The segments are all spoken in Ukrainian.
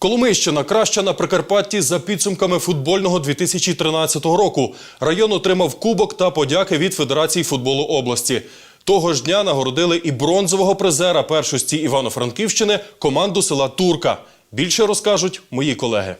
Коломийщина краща на Прикарпатті за підсумками футбольного 2013 року. Район отримав кубок та подяки від Федерації футболу області. Того ж дня нагородили і бронзового призера першості Івано-Франківщини команду села Турка. Більше розкажуть мої колеги.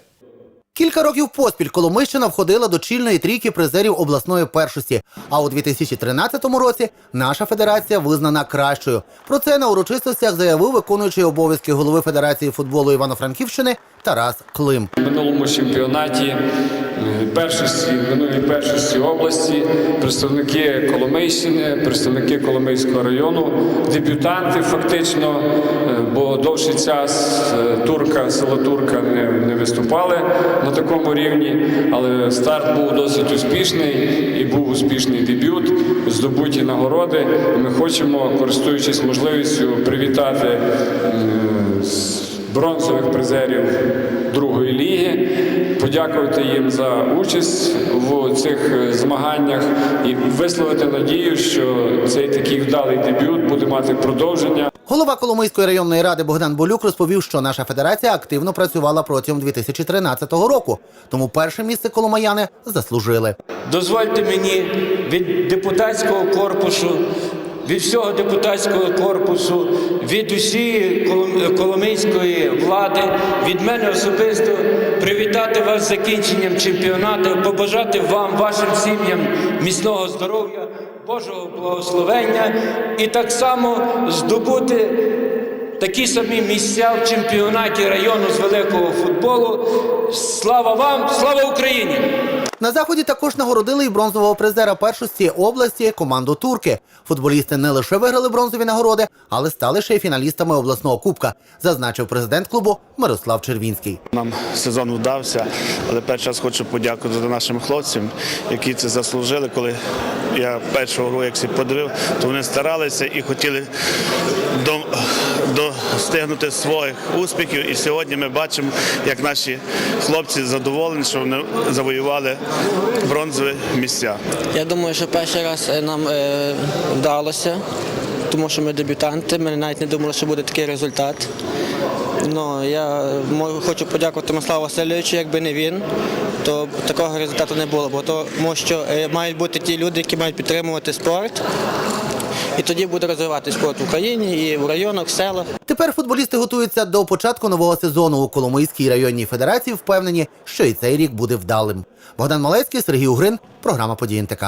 Кілька років поспіль Коломийщина входила до чільної трійки призерів обласної першості. А у 2013 році наша федерація визнана кращою. Про це на урочистостях заявив виконуючий обов'язки голови Федерації футболу Івано-Франківщини Тарас Клим. В минулому чемпіонаті е, першості минулої першості області, представники Коломийщини, представники Коломийського району, дебютанти фактично, е, бо довший час е, турка, село Турка не, не виступали на такому рівні, але старт був досить успішний і був успішний дебют, здобуті нагороди. Ми хочемо, користуючись можливістю, привітати. бронзових призерів другої ліги, подякувати їм за участь в цих е, змаганнях і висловити надію, що цей такий вдалий дебют буде мати продовження. Голова Коломийської районної ради Богдан Болюк розповів, що наша федерація активно працювала протягом 2013 року. Тому перше місце коломаяни заслужили. Дозвольте мені від депутатського корпусу, від всього депутатського корпусу, від усієї Колом- коломийської влади, від мене особисто привітати вас з закінченням чемпіонату, побажати вам, вашим сім'ям міцного здоров'я, Божого благословення і так само здобути такі самі місця в чемпіонаті району з великого футболу. Слава вам, слава Україні! На заході також нагородили і бронзового призера першості області команду Турки. Футболісти не лише виграли бронзові нагороди, але стали ще й фіналістами обласного кубка, зазначив президент клубу Мирослав Червінський. Нам сезон вдався, але перший раз хочу подякувати нашим хлопцям, які це заслужили. Коли я першого гру, як всі подивив, то вони старалися і хотіли до, достигнути своїх успіхів. І сьогодні ми бачимо, як наші хлопці задоволені, що вони завоювали бронзові місця. Я думаю, що перший раз е, нам е, вдалося, тому що ми дебютанти. Ми навіть не думали, що буде такий результат. Ну, я хочу подякувати Миславу Васильовичу, якби не він, то такого результату не було. Бо тому що е, мають бути ті люди, які мають підтримувати спорт. І тоді буде розвиватися спорт в Україні і в районах, в селах. Тепер футболісти готуються до початку нового сезону у Коломийській районній федерації. Впевнені, що і цей рік буде вдалим. Богдан Малецький, Сергій Угрин, програма «Події НТК».